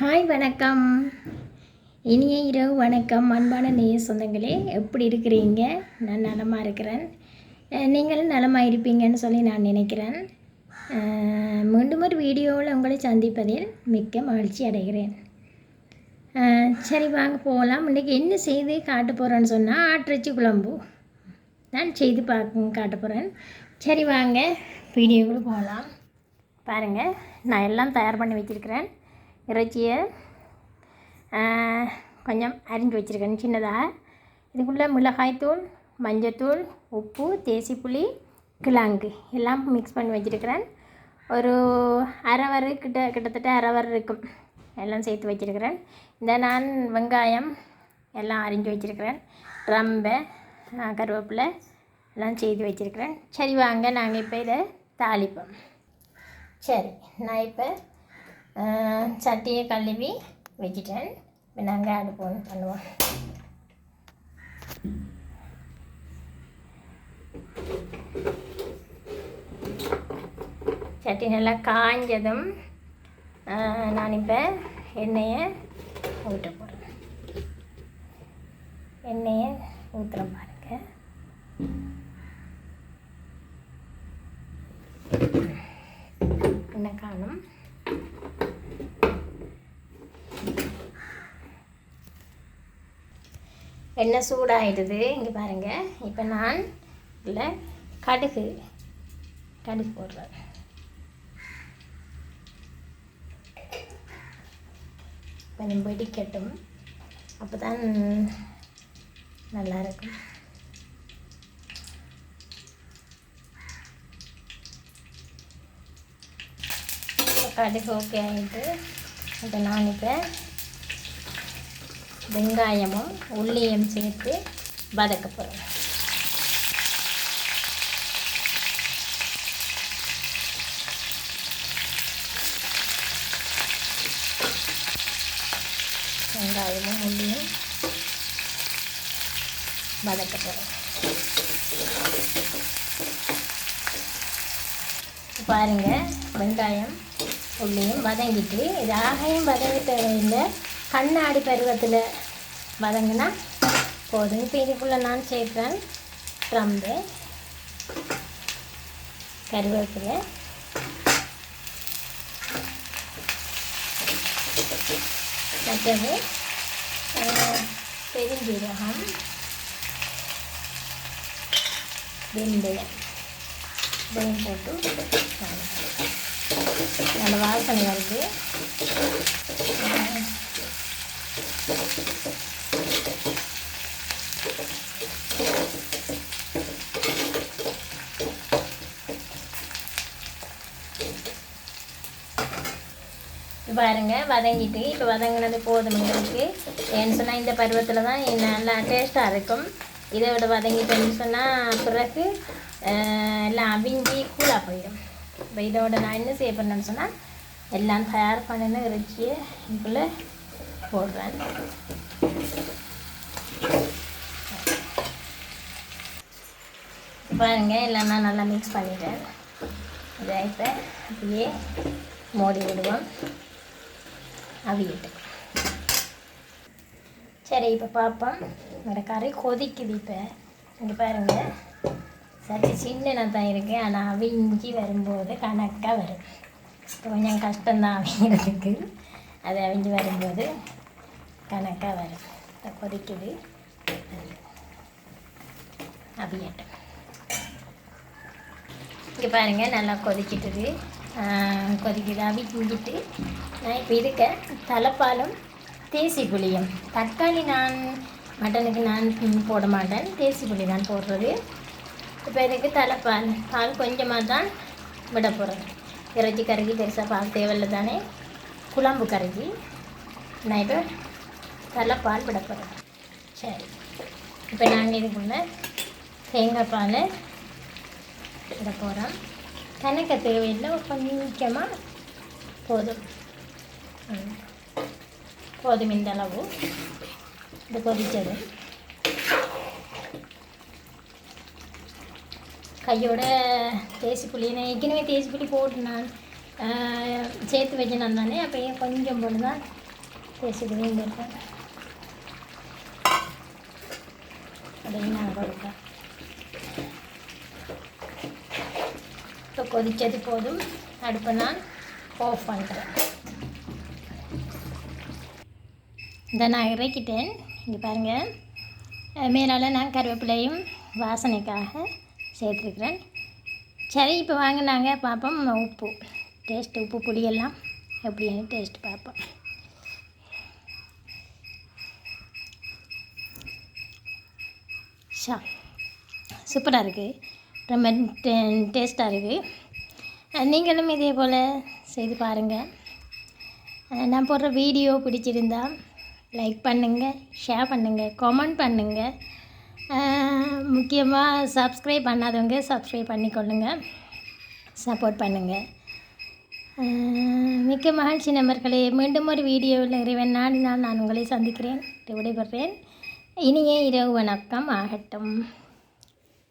Hi வணக்கம். இனிய இரவு வணக்கம். அன்பான நேய சொந்தங்களே எப்படி இருக்கிறீங்க? நான் நலமாக இருக்கிறேன். நீங்களும் நலமாக இருப்பீங்கன்னு சொல்லி நான் நினைக்கிறேன். மீண்டும் ஒரு வீடியோவில் உங்களை சந்திப்பதில் மிக்க மகிழ்ச்சி அடைகிறேன். சரி வாங்க போகலாம். இன்றைக்கி என்ன செய்து காட்ட போகிறேன்னு சொன்னால் ஆட்டிறைச்சி குழம்பு. நான் செய்து பார்க்க காட்ட போகிறேன் சரி வாங்க. வீடியோக்குள்ளே போகலாம். பாருங்கள் நான் எல்லாம் தயார் பண்ணி வச்சுருக்கிறேன். இறைச்சியை கொஞ்சம் அரிஞ்சு வச்சுருக்கேன் சின்னதாக இதுக்குள்ளே மிளகாய்த்தூள் மஞ்சத்தூள் உப்பு தேசிப்புளி கிழங்கு எல்லாம் மிக்ஸ் பண்ணி வச்சுருக்கிறேன். ஒரு அரை வரை கிட்ட கிட்டத்தட்ட அரை வரை இருக்கும். எல்லாம் சேர்த்து வச்சுருக்கிறேன். இந்த நான் வெங்காயம் எல்லாம் அரிஞ்சு வச்சுருக்கிறேன். ரம்பை கருவேப்பிலை எல்லாம் செய்து வச்சுருக்கிறேன். சரி வாங்க நாங்கள் இப்போ இதை தாளிப்போம். சரி நான் இப்போ சட்டியை கழுவி வச்சுட்டேன். இப்போ நாங்கள் அடுப்பு ஒன்று பண்ணுவோம். சட்டி நல்லா காஞ்சதும் நான் இப்போ எண்ணெயை ஊற்ற போகிறேன் எண்ணெயை ஊற்றுறேன் பாருங்கள் எண்ணெய் காணும் எண்ணெய் சூடாயிடுது? இங்கே பாருங்கள் இப்போ நான் இதில் கடுகு கடுகு போடுறேன். கொஞ்சம் வெடிக்கட்டும். அப்போ தான் நல்லாயிருக்கும் கடுகு ஓகே ஆகிட்டு இப்போ நான் இப்போ வெங்காயமும் உள்ளியும் சேர்த்து வதக்க போகிறோம் வெங்காயமும் உள்ளியும் வதக்க போகிறோம் பாருங்க வெங்காயம் உள்ளியும் வதங்கிட்டு இது ஆகையும் வதங்க தேவையில்லை கண்ணாடி பருவத்தில் வதங்கினா போதும். இப்போ இதுக்குள்ளே நான் சேர்க்குறேன். ட்ரம்பு கருவேப்பிலை மற்றது பெருஞ்சீரகம் வெந்தயம். இதையும் போட்டு நல்ல வாசனை வருது. பாருங்க வதங்கிட்டு இப்போ வதங்கினது போதும் எங்களுக்கு ஏன்னு சொன்னால் இந்த பருவத்தில் தான் நல்லா டேஸ்ட்டாக இருக்கும். இதை விட வதங்கிட்டேன்னு சொன்னால் பிறகு எல்லாம் அவிஞ்சி கூலாக போயிடும். இப்போ இதோட நான் என்ன செய்ய பண்ணேன்னு சொன்னால் எல்லாம் தயார் பண்ணின இறைச்சியை இதுக்குள்ளே போடுறேன் பாருங்க எல்லாம் நல்லா மிக்ஸ் பண்ணிட்டேன். இதை இப்போ அப்படியே மூடி விடுவோம். அவியட்டும். சரி இப்போ பார்ப்போம் என்னோட கறி கொதிக்குது இப்போ. இங்கே பாருங்க. சரி சின்ன தான் இருக்குது ஆனால் அவிஞ்சி வரும்போது கணக்காக வரும். கொஞ்சம் கஷ்டம்தான் அவிங்கிறதுக்கு அது அவிஞ்சு வரும்போது கணக்காக வரும் இப்போ கொதிக்குது. அவியட்டும். இங்கே பாருங்கள் நல்லா கொதிக்கிட்டுது. கொதிக்குது. அவி அவிஞ்சிட்டு நான் இப்போ இருக்க தலைப்பாலும் தேசி புளியும். தக்காளி நான் மட்டனுக்கு நான் போட மாட்டேன். தேசி புளி தான் போடுறது. இப்போ இதுக்கு தலைப்பால் பால் கொஞ்சமாக தான் விட போகிறேன் இறைச்சி கறிக்கு பெருசாக பால் தேவையில்லை தானே. குழம்பு கறிக்கு நான் இப்போ தலைப்பால் விட போகிறோம் சரி. இப்போ நாங்கள் இதுக்குள்ள தேங்காய் பால் விட போகிறோம் கணக்க தேவையில்லை கொஞ்சமாக போதும். போதும் இந்த அளவு. இது கொதிச்சது கையோட தேசி புளி நான் ஏற்கனவே தேசி புளி போட்டு நான் சேர்த்து சேர்த்து நான் தானே அப்போ கொஞ்சம் போட்டு தான் பேசிட்டு இருக்கேன் நான் கொடுப்பேன் இப்போ கொதித்தது போதும். அடுப்பை நான் ஆஃப் பண்ணுறேன் இதை நான் இறக்கிட்டேன். இங்கே பாருங்கள் மேலால் நான் கருவேப்பிலையும் வாசனைக்காக சேர்த்துருக்குறேன். சரி இப்போ வாங்க நாங்கள் பார்ப்போம். உப்பு. டேஸ்ட் உப்பு புளியெல்லாம் எப்படின்னு டேஸ்ட் பார்ப்போம். ஷா சூப்பராக இருக்குது ரொம்ப டேஸ்ட்டாக இருக்குது நீங்களும் இதே போல் செய்து பாருங்கள் நான் போடுற வீடியோ பிடிச்சிருந்தா லைக் பண்ணுங்கள் ஷேர் பண்ணுங்கள் கமெண்ட் பண்ணுங்கள் முக்கியமாக சப்ஸ்கிரைப் பண்ணாதவங்க சப்ஸ்கிரைப் பண்ணிக்கொள்ளுங்க. சப்போர்ட் பண்ணுங்கள் மிக்க மகிழ்ச்சி நண்பர்களே. மீண்டும் ஒரு வீடியோவில் இறைவன் நாடினால் நான் உங்களை சந்திக்கிறேன். விடைபெறுறேன் இனிய இரவு வணக்கம் ஆகட்டும்.